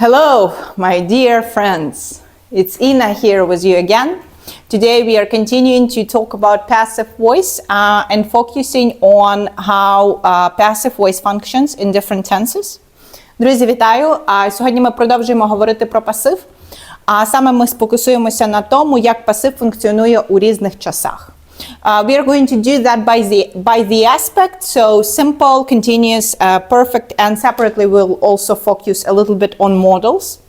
Hello, my dear friends. It's Ina here with you again. Today we are continuing to talk about passive voice uh, and focusing on how uh, passive voice functions in different tenses. Друзі, вітаю! Сьогодні ми продовжуємо говорити про пасив. А саме ми сфокусуємося на тому, як пасив функціонує у різних часах. Uh, we are going to do that by the by the aspect. So simple, continuous, uh, perfect, and separately we'll also focus a little bit on models.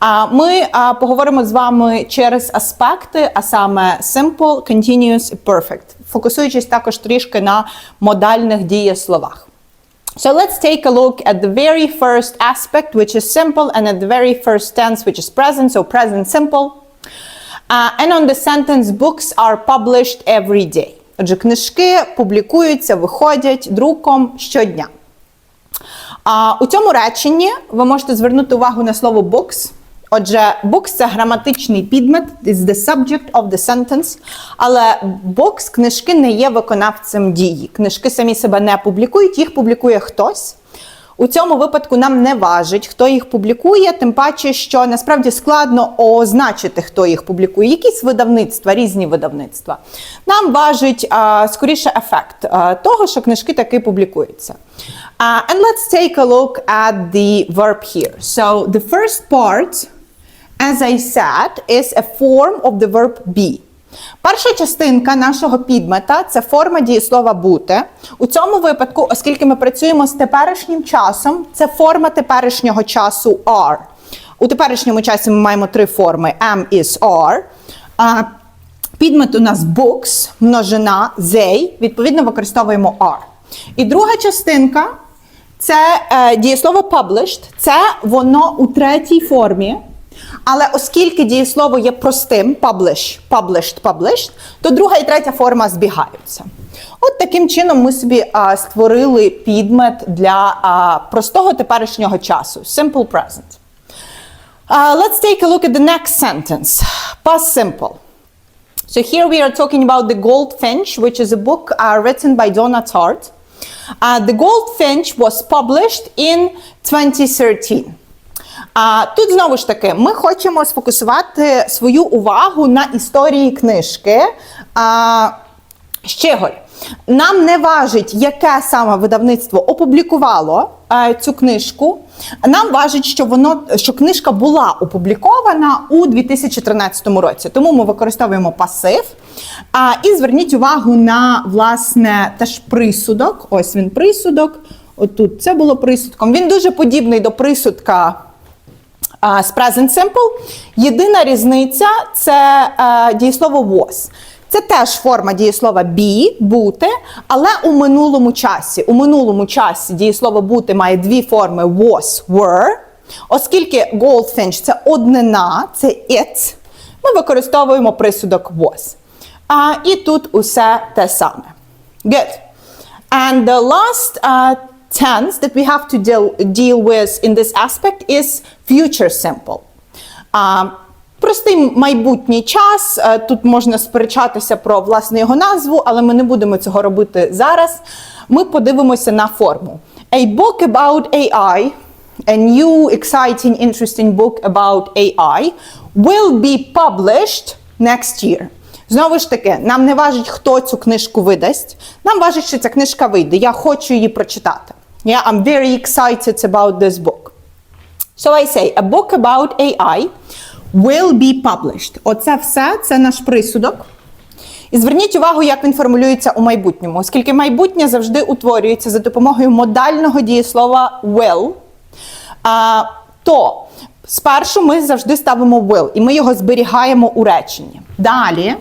А Ми а, поговоримо з вами через аспекти, а саме simple, continuous і perfect, фокусуючись також трішки на модальних дієсловах. So let's take a look at the very first aspect, which is simple, and at the very first tense, which is present, so present simple. And on the sentence, books are published every day. Отже, книжки публікуються, виходять друком щодня. А у цьому реченні ви можете звернути увагу на слово books. Отже, books – це граматичний підмет, is the subject of the sentence. Але books, книжки не є виконавцем дії. Книжки самі себе не публікують, їх публікує хтось. У цьому випадку нам не важить, хто їх публікує, тим паче, що насправді складно означити, хто їх публікує. Якісь видавництва, різні видавництва. Нам важить а, скоріше ефект а, того, що книжки таки публікуються. Uh, and let's take a look at the verb here. So the first part, as I said, is a form of the verb be. Перша частинка нашого підмета це форма дієслова бути. У цьому випадку, оскільки ми працюємо з теперішнім часом, це форма теперішнього часу are. У теперішньому часі ми маємо три форми: am, is, are. А підмет у нас books, множина, they, відповідно, використовуємо are. І друга частинка це е, дієслово published, це воно у третій формі. Але оскільки дієслово є простим, publish, published, published, то друга і третя форма збігаються. От таким чином ми собі а, створили підмет для а, простого теперішнього часу. Simple present. Uh, let's take a look at the next sentence. Past simple. So here we are talking about The Goldfinch, which is a book uh, written by Donna Tartt. Uh, the Goldfinch was published in 2013. А тут знову ж таки ми хочемо сфокусувати свою увагу на історії книжки. А, Щеголь. Нам не важить, яке саме видавництво опублікувало а, цю книжку. Нам важить, що воно що книжка була опублікована у 2013 році. Тому ми використовуємо пасив. А, І зверніть увагу на власне теж присудок. Ось він присудок. Отут це було присудком. Він дуже подібний до присудка з present simple. Єдина різниця це е, дієслово was. Це теж форма дієслова be, бути, але у минулому часі. У минулому часі дієслово бути має дві форми was, were. Оскільки goldfinch це однина, це it, ми використовуємо присудок was. А, І тут усе те саме. Good. And the last uh, tense that we have to deal, deal with in this aspect is future simple. А, Простий майбутній час. Е, Тут можна сперечатися про власне його назву, але ми не будемо цього робити зараз. Ми подивимося на форму. A book about AI, a new, exciting, interesting book about AI will be published next year. Знову ж таки, нам не важить, хто цю книжку видасть. Нам важить, що ця книжка вийде. Я хочу її прочитати. Yeah, I'm very excited about this book. So I say, a book about AI will be published. Оце все це наш присудок. І зверніть увагу, як він формулюється у майбутньому, оскільки майбутнє завжди утворюється за допомогою модального дієслова will, а, то спершу ми завжди ставимо will, і ми його зберігаємо у реченні. Далі,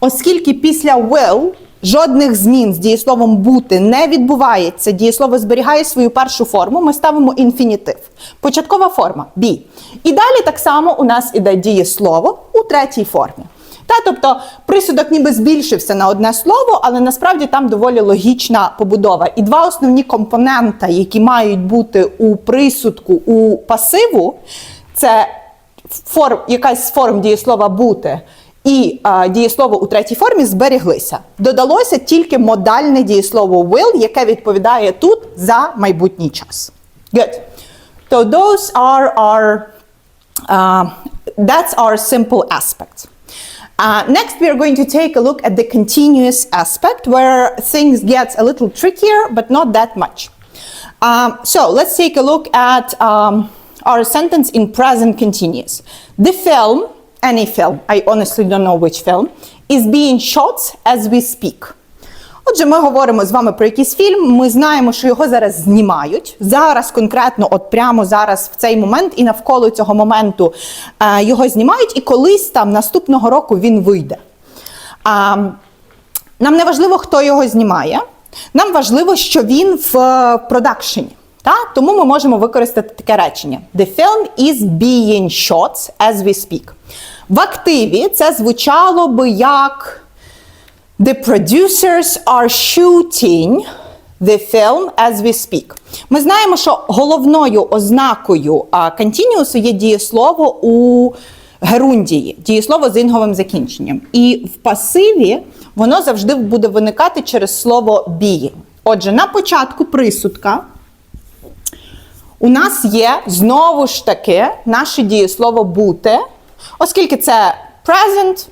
оскільки після will жодних змін з дієсловом бути не відбувається, дієслово зберігає свою першу форму, ми ставимо інфінітив. Початкова форма be. І далі так само у нас іде дієслово у третій формі. Та, тобто присудок ніби збільшився на одне слово, але насправді там доволі логічна побудова. І два основні компонента, які мають бути у присудку у пасиву, це форм, якась форм дієслова бути і а, дієслово у третій формі зберіглися. Додалося тільки модальне дієслово will, яке відповідає тут за майбутній час. Good. So those are our uh, that's our simple aspects. Uh, next, we are going to take a look at the continuous aspect where things get a little trickier, but not that much. Um, so let's take a look at um, our sentence in present continuous. The film, any film, I honestly don't know which film, is being shot as we speak. Отже, ми говоримо з вами про якийсь фільм. Ми знаємо, що його зараз знімають. Зараз конкретно, от прямо зараз, в цей момент, і навколо цього моменту е, його знімають, і колись там наступного року він вийде. А, нам не важливо, хто його знімає. Нам важливо, що він в е, продакшені. Та? Тому ми можемо використати таке речення: The film is being shot as we speak. В активі це звучало би як. The producers are shooting the film as we speak. Ми знаємо, що головною ознакою continuous є дієслово у герундії, дієслово з інговим закінченням. І в пасиві воно завжди буде виникати через слово being. Отже, на початку присудка у нас є знову ж таки наше дієслово бути, оскільки це present,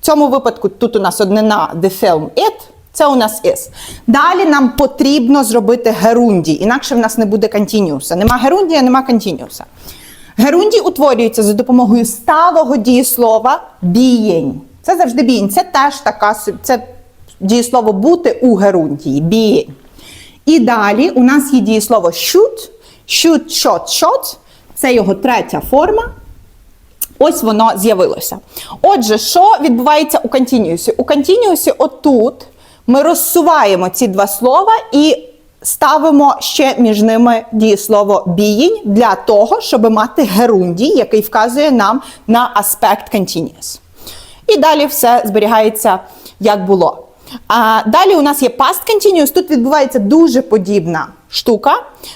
в цьому випадку тут у нас однина the film it, це у нас is. Далі нам потрібно зробити герунді, інакше в нас не буде континіуса. Нема герундія, нема континіуса. Герунді утворюється за допомогою сталого дієслова being. Це завжди being. Це теж така це дієслово бути у герундії. Being. І далі у нас є дієслово shoot, shoot, shot, shot. Це його третя форма. Ось воно з'явилося. Отже, що відбувається у континіусі? У континіусі отут ми розсуваємо ці два слова і ставимо ще між ними дієслово being для того, щоб мати герундій, який вказує нам на аспект continuous. І далі все зберігається, як було. А далі у нас є past continuous. Тут відбувається дуже подібна штука.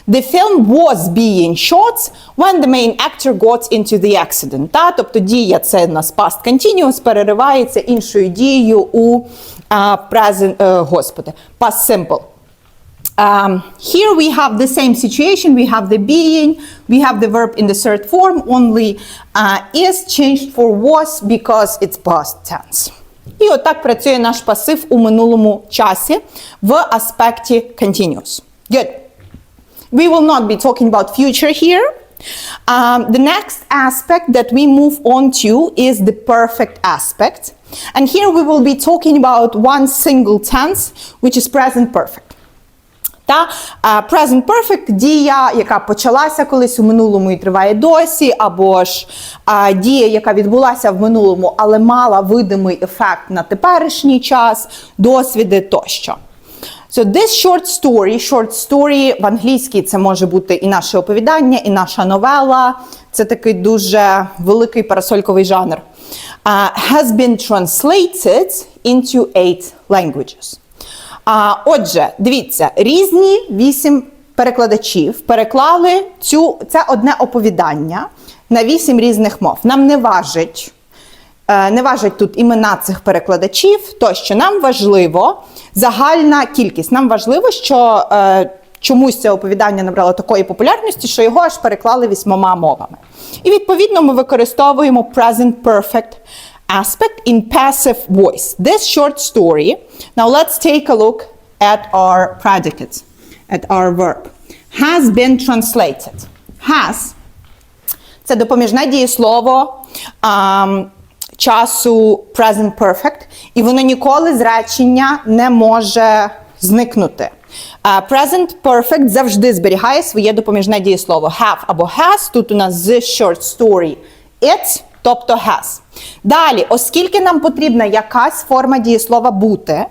The film was being shot when the main actor got into the accident. Та? Тобто дія це у нас past continuous переривається іншою дією у а, present, е, господи, past simple. Um, here we have the same situation. We have the being, we have the verb in the third form, only uh, is changed for was because it's past tense. І отак працює наш пасив у минулому часі в аспекті continuous. Good. We will not be talking about future here. Um, the next aspect that we move on to is the perfect aspect. And here we will be talking about one single tense, which is present perfect. Та present perfect дія, яка почалася колись у минулому і триває досі, або ж а, дія, яка відбулася в минулому, але мала видимий ефект на теперішній час, досвіди тощо. So this short story, short story в англійській це може бути і наше оповідання, і наша новела. Це такий дуже великий парасольковий жанр. Uh, has been translated into eight languages. А, отже, дивіться, різні вісім перекладачів переклали цю, це одне оповідання на вісім різних мов. Нам не важить, е, не важать тут імена цих перекладачів, тощо нам важливо загальна кількість. Нам важливо, що е, чомусь це оповідання набрало такої популярності, що його аж переклали вісьмома мовами. І відповідно ми використовуємо present perfect aspect in passive voice. This short story. Now let's take a look at our predicate, at our verb. Has been translated. Has це допоміжне дієслово ам, часу present perfect, і воно ніколи з речення не може зникнути. Present perfect завжди зберігає своє допоміжне дієслово. Have або has. Тут у нас this short story it, тобто has. Далі, оскільки нам потрібна якась форма дієслова бути,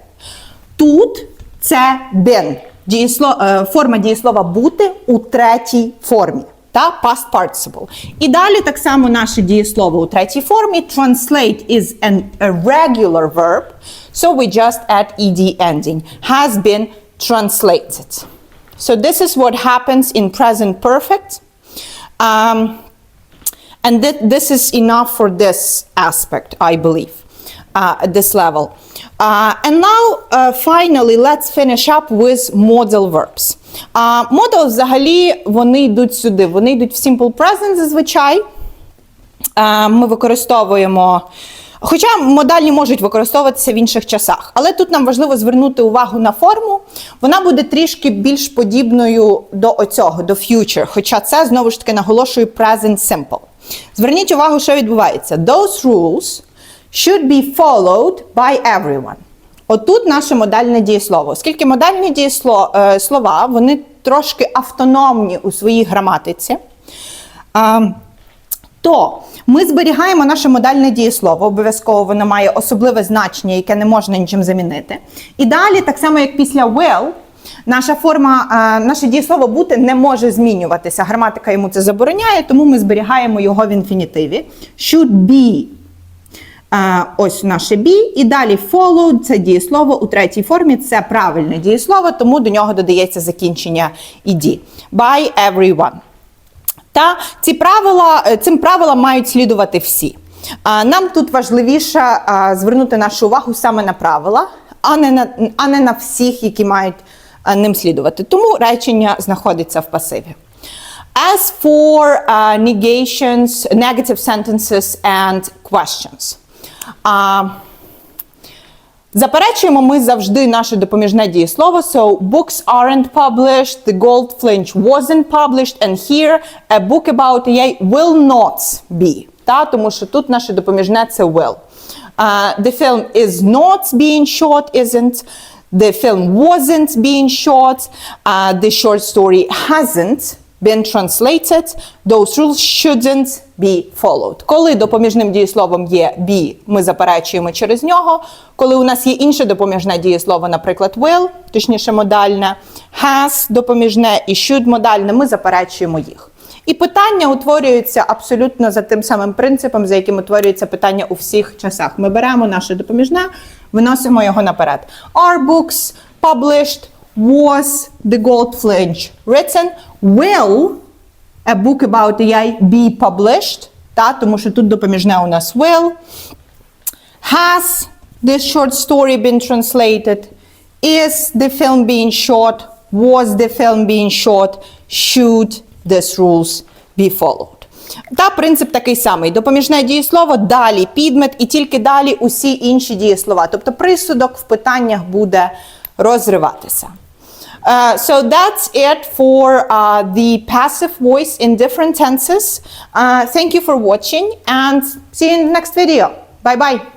тут це been. Дієсло, е, форма дієслова бути у третій формі. Та past participle. І далі так само наше дієслово у третій формі. Translate is an irregular verb, so we just add ed ending. Has been translated. So this is what happens in present perfect. Um, and th- this is enough for this aspect, I believe, uh, at this level. Uh, and now, uh, finally, let's finish up with modal verbs. А modal взагалі вони йдуть сюди. Вони йдуть в simple present зазвичай. Е, Ми використовуємо. Хоча модальні можуть використовуватися в інших часах, але тут нам важливо звернути увагу на форму. Вона буде трішки більш подібною до оцього, до future. Хоча це знову ж таки наголошую present simple. Зверніть увагу, що відбувається. Those rules should be followed by everyone. Отут наше модальне дієслово. Оскільки модальні дієсло, е, вони трошки автономні у своїй граматиці. То ми зберігаємо наше модальне дієслово, обов'язково воно має особливе значення, яке не можна нічим замінити. І далі, так само як після will, наша форма, е, наше дієслово бути не може змінюватися. Граматика йому це забороняє, тому ми зберігаємо його в інфінітиві. Should be. Ось наше be. І далі follow це дієслово у третій формі. Це правильне дієслово, тому до нього додається закінчення ed. By everyone. Та ці правила, е, цим правилам мають слідувати всі. Нам тут важливіше звернути нашу увагу саме на правила, а не на, а не на всіх, які мають ним слідувати. Тому речення знаходиться в пасиві. As for uh, negations, negative sentences and questions. А, Заперечуємо ми завжди наше допоміжне дієслово. So, books aren't published, the gold flinch wasn't published, and here a book about EA will not be. Та, тому що тут наше допоміжне це will. Uh, the film is not being shot, isn't. The film wasn't being shot. Uh, the short story hasn't been translated, those rules shouldn't be followed. Коли допоміжним дієсловом є be, ми заперечуємо через нього. Коли у нас є інше допоміжне дієслово, наприклад, will, точніше модальне, has допоміжне і should модальне, ми заперечуємо їх. І питання утворюються абсолютно за тим самим принципом, за яким утворюється питання у всіх часах. Ми беремо наше допоміжне, виносимо його наперед. Are books published? Was the gold flinch written? Will a book about AI be published? Та, тому що тут допоміжне у нас will. Has this short story been translated? Is the film being shot? Was the film being shot? Should these rules be followed? Та принцип такий самий: допоміжне дієслово, далі підмет, і тільки далі усі інші дієслова. Тобто присудок в питаннях буде розриватися. Uh, so that's it for uh, the passive voice in different tenses. Uh, thank you for watching and see you in the next video. Bye bye.